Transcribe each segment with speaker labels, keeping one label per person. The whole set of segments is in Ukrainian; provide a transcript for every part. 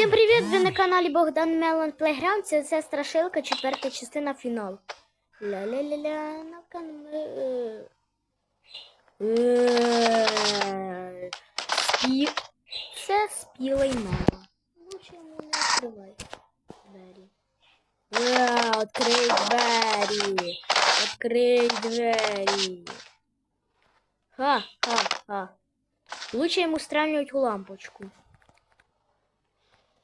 Speaker 1: Всім привіт! Ви на каналі Богдан Мелон Плейграунд. Це, це страшилка, четверта частина фінал. Ля-ля-ля-ля на каналі. Спі... Це спіла й мама. Ну чому не відкривай двері? Е, Відкрий двері! Відкрий двері! Ха-ха-ха. Лучше йому стрельнуть у лампочку.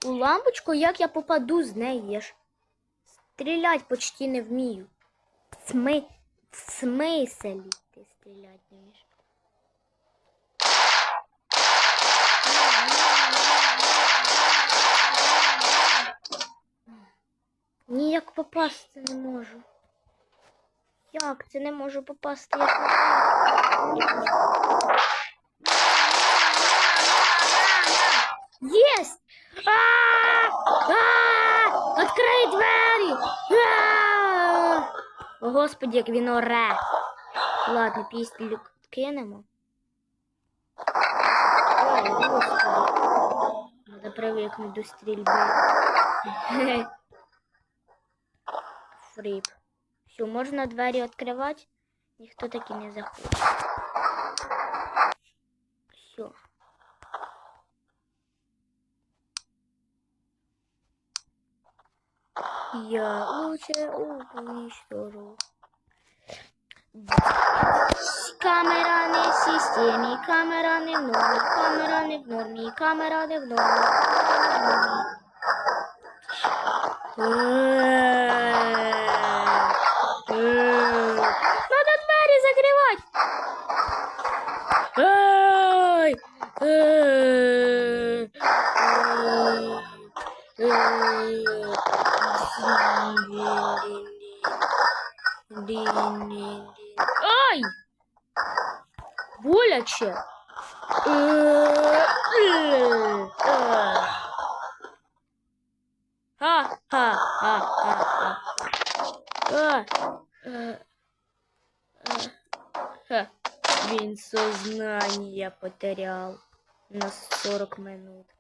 Speaker 1: У лампочку, як я попаду з неї, я ж стрілять почти не вмію. В Сми... В ти стрілять не вмієш? Ніяк попасти не можу. Як це не можу попасти? Як Єсть! А! А! Відкрий двері! О, Господи, як він оре. Ладно, пісню кинемо. Ой. Надо привикнути до стрільби. Фрип. Все, можна двері відкривати? Ніхто таки не заходить. Все. Я лучше уничтожу. Камера не в системі, камера не в нормі, камера не в нормі, камера не в нормі. Ай! Боляче. Ха-ха-ха-ха-ха. Він сознання потеряв на 40 минут.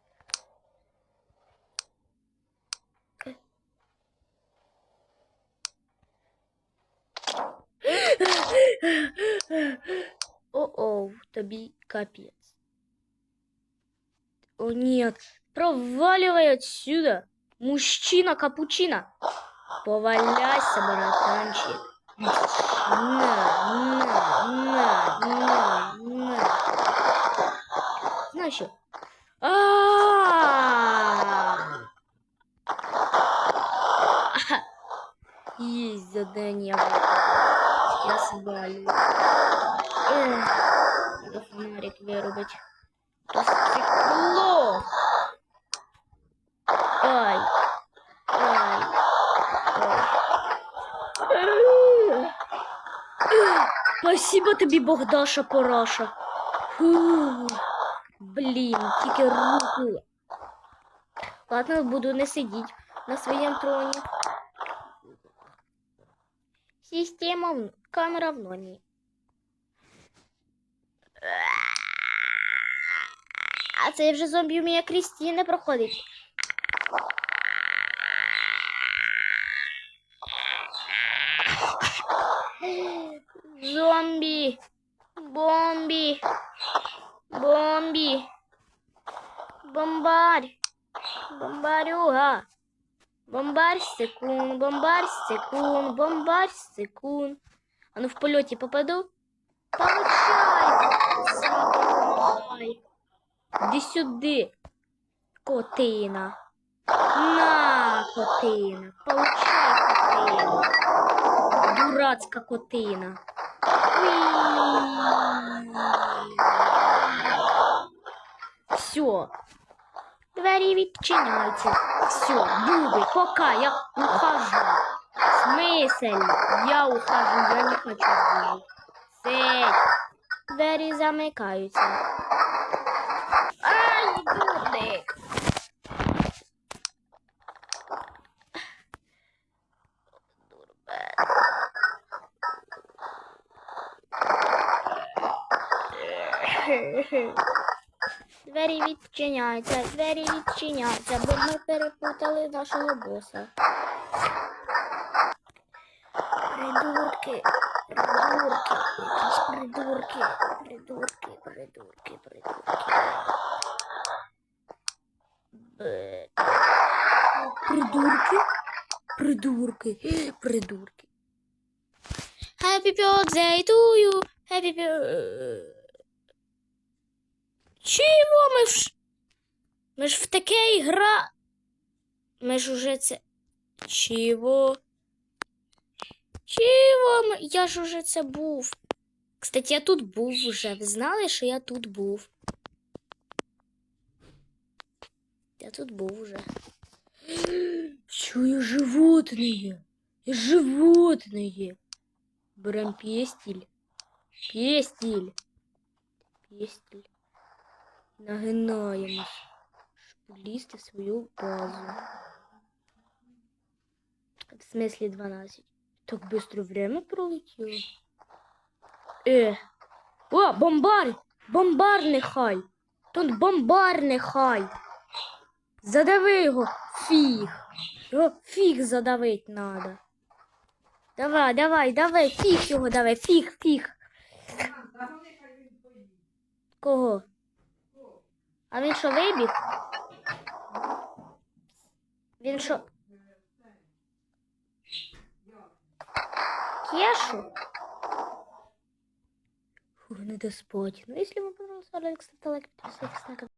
Speaker 1: Капец. О нет, проваливай отсюда. Мужчина капучино. Поваляйся, братанчик. На, на, на, на, на. Знаешь что? А! Есть задание. Я свалю. Надо фонарик вырубить. То стекло. Ай. Ай. Ай. Спасибо тобі, Богдаша Пораша. Фу. Блін, тільки руку. Ладно, буду не сидіти на своєму троні. Система в... камера в нормі. А це вже зомбі вміє Крістіни проходить. Зомбі. Бомбі. Бомбі. Бомбарь. Бомбарюга. Бомбарь секунд, бомбарь секунд, бомбарь секунд. А ну в польоті попаду? Получай! Сапай. Іди сюди. Котина. На, котина. Получай, котина. Дурацька котина. Все. Двері відчиняються. Все, буби, пока я ухожу. В? Я ухожу, я не хочу. Все. Двері замикаються. Ай, Двері відчиняються, двері відчиняються, бо ми перепутали нашого боса. Придурки, придурки, якісь придурки, придурки, придурки, придурки. Придурки, придурки, придурки. Happy birthday to you, happy birthday. Чого ми ж? Ми ж в таке ігра. Ми ж уже це. Чого? Чого? Я ж уже це був. Кстати, я тут був вже. Ви знали, що я тут був? Я тут був уже. Чую животные. Животные. Берем пестіль. Пестіль. Пестіль. Нагинаємось, щоб лізти в свою базу. В смислі 12. Так быстро время пролетіло. Е. О, бомбар! Бомбар нехай! Тут бомбар нехай! Задави його, фіг! Його фіг задавить надо. Давай, давай, давай, фіг його давай, фіг, фіг. Кого? А він що вибіг? Він що? Кешу? Фу, не до спать. Ну, если вам понравился ролик, ставьте лайк, подписывайтесь на канал.